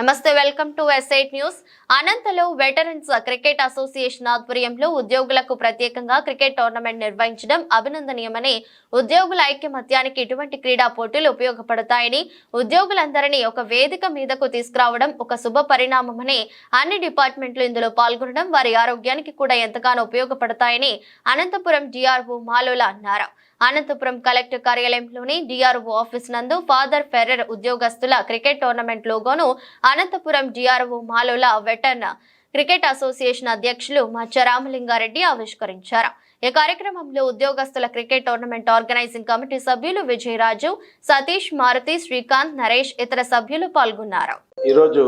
నమస్తే welcome to S eight news. అనంతలో veterans cricket association ఆధ్వర్యంలో ఉద్యోగులకు ప్రత్యేకంగా క్రికెట్ టోర్నమెంట్ నిర్వహించడం అభినందనీయమని ఉద్యోగుల ఐక్యమత్యానికి ఇటువంటి క్రీడా పోటీలు ఉపయోగపడతాయని ఉద్యోగులందరినీ ఒక వేదిక మీదకు తీసుకురావడం ఒక శుభ పరిణామమని అన్ని డిపార్ట్మెంట్లు ఇందులో పాల్గొనడం వారి ఆరోగ్యానికి కూడా ఎంతగానో ఉపయోగపడతాయని అనంతపురం డిఆర్ఓ మాలోల అన్నారు. అనంతపురం కలెక్టర్ కార్యాలయంలోని డిఆర్ఓ ఆఫీస్ నందు ఫాదర్ ఫెర్రర్ ఉద్యోగస్తుల cricket tournament లోగోను Anantapuram DRO Malola veteran cricket association అధ్యక్షులు మచ్చ రామలింగారెడ్డి ఆవిష్కరించారు. ఈ కార్యక్రమంలో ఉద్యోగస్తుల క్రికెట్ టోర్నమెంట్ ఆర్గనైజింగ్ కమిటీ సభ్యులు విజయరాజు సతీష్ మారుతి శ్రీకాంత్ నరేష్ ఇతర సభ్యులు పాల్గొన్నారు. ఈరోజు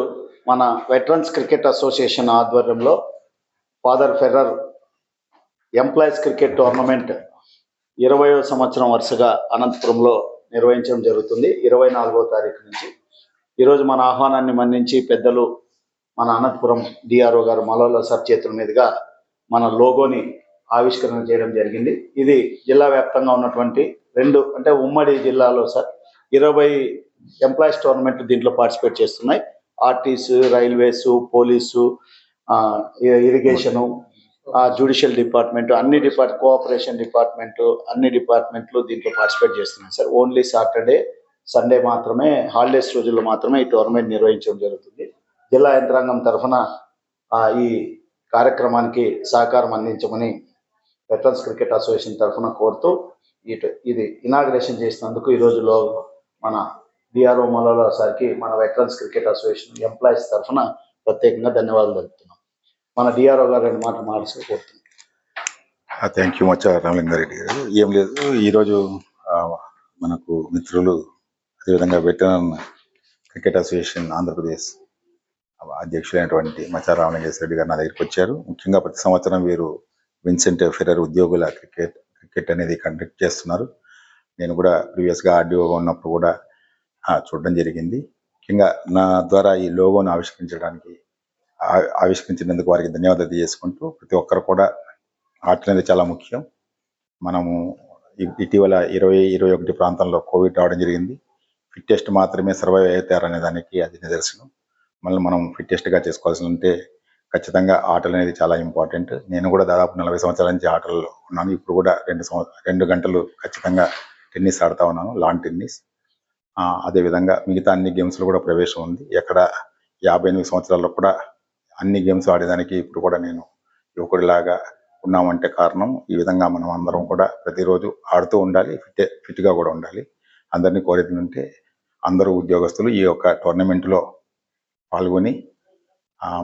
మన వెటరన్స్ క్రికెట్ అసోసియేషన్ ఆధ్వర్యంలో father Ferrer employees cricket tournament ఇరవయో సంవత్సరం వరుసగా అనంతపురంలో నిర్వహించడం జరుగుతుంది. ఇరవై నాలుగో తారీఖు నుంచి ఈరోజు మన ఆహ్వానాన్ని మన్నించి పెద్దలు మన అనంతపురం డిఆర్ఓ గారు మలోల సార్ చేతుల మీదుగా మన లోగోని ఆవిష్కరణ చేయడం జరిగింది. ఇది జిల్లా వ్యాప్తంగా ఉన్నటువంటి రెండు అంటే ఉమ్మడి జిల్లాలో సార్ ఇరవై ఎంప్లాయీస్ టోర్నమెంట్ దీంట్లో పార్టిసిపేట్ చేస్తున్నాయి. RTC railways police irrigation judicial department అన్ని డిపార్ట్ కోఆపరేషన్ డిపార్ట్మెంట్ అన్ని డిపార్ట్మెంట్లు దీంట్లో పార్టిసిపేట్ చేస్తున్నాయి సార్. ఓన్లీ సాటర్డే సండే మాత్రమే హాలిడేస్ రోజుల్లో మాత్రమే ఈ టోర్నమెంట్ నిర్వహించడం జరుగుతుంది. జిల్లా యంత్రాంగం తరఫున ఈ కార్యక్రమానికి సహకారం అందించమని వెటరన్స్ క్రికెట్ అసోసియేషన్ తరఫున కోరుతూ ఇటు ఇది ఇనాగ్రేషన్ చేసినందుకు ఈ రోజులో మన డిఆర్ఓ మలోలా సార్కి మన వెటరన్స్ క్రికెట్ అసోసియేషన్ ఎంప్లాయీస్ తరఫున ప్రత్యేకంగా ధన్యవాదాలు తెలుపుతున్నాం. మన డిఆర్ఓ గారు రెండు మాటలు మాట్లాడి కోరుతున్నాం. థ్యాంక్ యూ మచ్చ రామలింగారెడ్డి గారు. ఏం లేదు ఈరోజు మనకు మిత్రులు అదేవిధంగా వెటరన్ క్రికెట్ అసోసియేషన్ ఆంధ్రప్రదేశ్ అధ్యక్షులైనటువంటి మచ్చా రామలింగేశ్వర రెడ్డి గారు నా దగ్గరికి వచ్చారు. ముఖ్యంగా ప్రతి సంవత్సరం వీరు విన్సెంట్ ఫెరర్ ఉద్యోగుల క్రికెట్ క్రికెట్ అనేది కండక్ట్ చేస్తున్నారు. నేను కూడా ప్రీవియస్గా ఆర్డీఓగా ఉన్నప్పుడు కూడా చూడడం జరిగింది. ముఖ్యంగా నా ద్వారా ఈ లోగోను ఆవిష్కరించడానికి ఆవిష్కరించినందుకు వారికి ధన్యవాదాలు తెలియజేసుకుంటూ ప్రతి ఒక్కరు కూడా ఆట అనేది చాలా ముఖ్యం. మనము ఇటీవల ఇరవై ఇరవై ఒకటి ప్రాంతంలో కోవిడ్ రావడం జరిగింది. ఫిట్టెస్ట్ మాత్రమే సర్వైవ్ అవుతారనే దానికి అది నిదర్శనం. మళ్ళీ మనం ఫిట్టెస్ట్గా చేసుకోవాల్సి ఉంటే ఖచ్చితంగా ఆటలు అనేది చాలా ఇంపార్టెంట్. నేను కూడా దాదాపు నలభై సంవత్సరాల నుంచి ఆటల్లో ఉన్నాను. ఇప్పుడు కూడా రెండు సంవ- రెండు గంటలు ఖచ్చితంగా టెన్నిస్ ఆడుతూ ఉన్నాను లాన్ టెన్నిస్. అదేవిధంగా మిగతా అన్ని గేమ్స్లో కూడా ప్రవేశం ఉంది. ఎక్కడ యాభై ఎనిమిది సంవత్సరాల్లో కూడా అన్ని గేమ్స్ ఆడేదానికి ఇప్పుడు కూడా నేను యువకుడిలాగా ఉన్నామంటే కారణం ఈ విధంగా మనం అందరం కూడా ప్రతిరోజు ఆడుతూ ఉండాలి. ఫిట్ ఫిట్గా కూడా ఉండాలి. అందరినీ కోరేది ఉంటే అందరూ ఉద్యోగస్తులు ఈ యొక్క టోర్నమెంట్లో పాల్గొని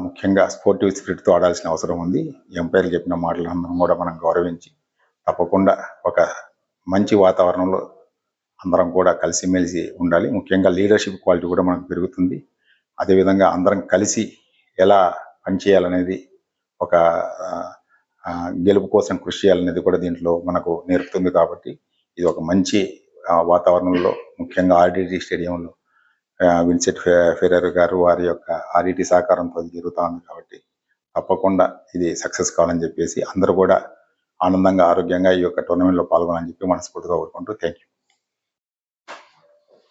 ముఖ్యంగా స్పోర్టివ్ స్పిరిట్తో ఆడాల్సిన అవసరం ఉంది. ఎంపైర్లు చెప్పిన మాటలు అందరం కూడా మనం గౌరవించి తప్పకుండా ఒక మంచి వాతావరణంలో అందరం కూడా కలిసిమెలిసి ఉండాలి. ముఖ్యంగా లీడర్షిప్ క్వాలిటీ కూడా మనకు పెరుగుతుంది. అదేవిధంగా అందరం కలిసి ఎలా పనిచేయాలనేది ఒక గెలుపు కోసం కృషి చేయాలనేది కూడా దీంట్లో మనకు నేర్పుతుంది కాబట్టి ఇది ఒక మంచి వాతావరణంలో ముఖ్యంగా ఆర్డీటీ స్టేడియంలో ఆ, విన్సెంట్ ఫెరర్ గారు వారి యొక్క ఆర్డీటీ సహకారంతో జరుగుతూ ఉంది కాబట్టి తప్పకుండా ఇది సక్సెస్ కావాలని చెప్పేసి అందరూ కూడా ఆనందంగా ఆరోగ్యంగా ఈ యొక్క టోర్నమెంట్లో పాల్గొనాలని చెప్పి మనస్ఫూర్తిగా కోరుకుంటూ థ్యాంక్ యూ